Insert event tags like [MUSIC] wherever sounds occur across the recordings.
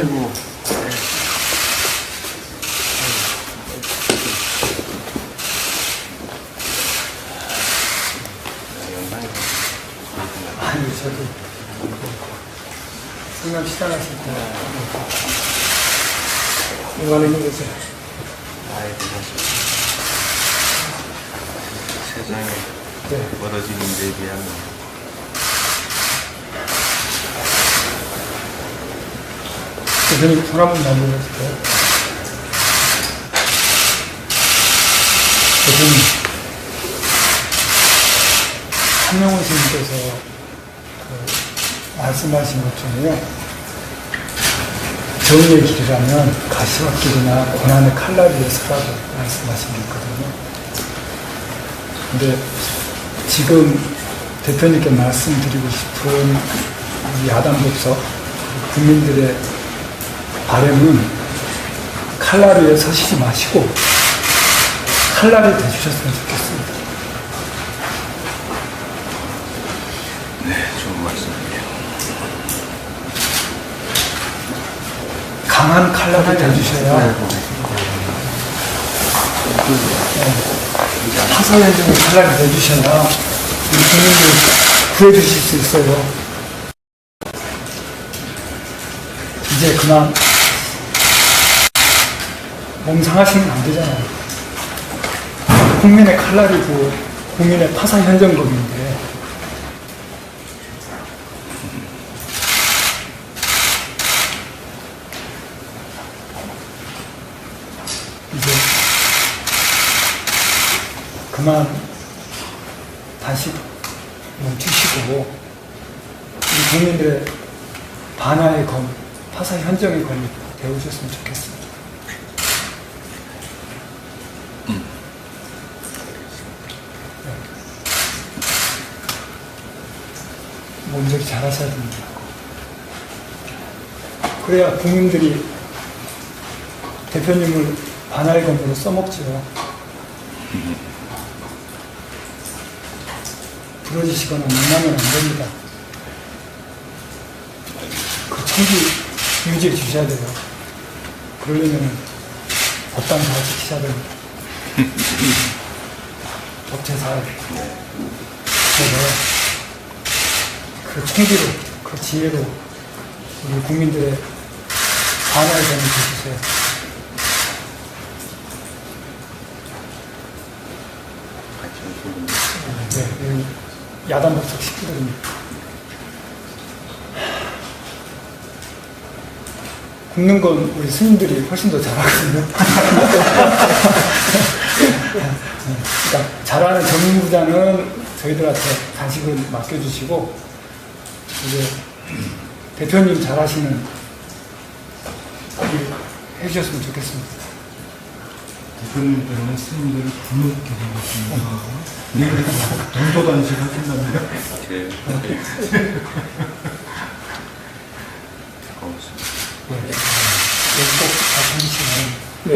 아이고. 영상이 아니, 저도 성남 시장하실 때 이거는 이거죠. 아이고 세상에 네. 벌어지는 일에 비하면 손 한번 만들어주세요. 대표님, 한명훈 스님께서 그 말씀하신 것 중에요. 정의의 길이라면 가시와 길이나 고난의 칼날이 있으라고 말씀하신 게 있거든요. 근데 지금 대표님께 말씀드리고 싶은 이 야단 법석 국민들의 바람은 칼날 위에 서시지 마시고 칼날이 되주셨으면 좋겠습니다. 네 좋은 말씀이에요. 강한 칼날이 되주셔야 하사회적인 칼날이 되주셔야 우리 국민들 구해주실 수 있어요. 이제 그만 몸 상하시면 안 되잖아요. 국민의 칼날이고 국민의 파사 현정법인데 이제 그만 다시 멈추시고 우리 국민들의 반화의 검, 파사 현정의 검이 되어주셨으면 좋겠습니다. 네. 몸조리 잘 하셔야 됩니다. 그래야 국민들이 대표님을 반할 검으로 써먹지요. 부러지시거나 만나면 안 됩니다. 그 청기 유지해 주셔야 돼요. 그러려면 법당 잘 지키셔야 됩니다. [LAUGHS] 법제 사회. 그래서 그 총기로, 그 지혜로 우리 국민들의 반화의 점을 오시는 네, 이 야단 법석 식구들입니다. 굽는 건 우리 스님들이 훨씬 더 잘하거든요. [LAUGHS] 그러니까 잘하는 전문부장은 저희들한테 간식을 맡겨주시고 이제 대표님 잘하시는 일 해주셨으면 좋겠습니다. 대표님 때문에 스님들을 굶게 생겼습니다. 내일 동도 단식 하신답니다. 제 고맙습니다. 네. 꼭 다시 해주시면 네.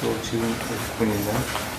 또 지금 분 있나요?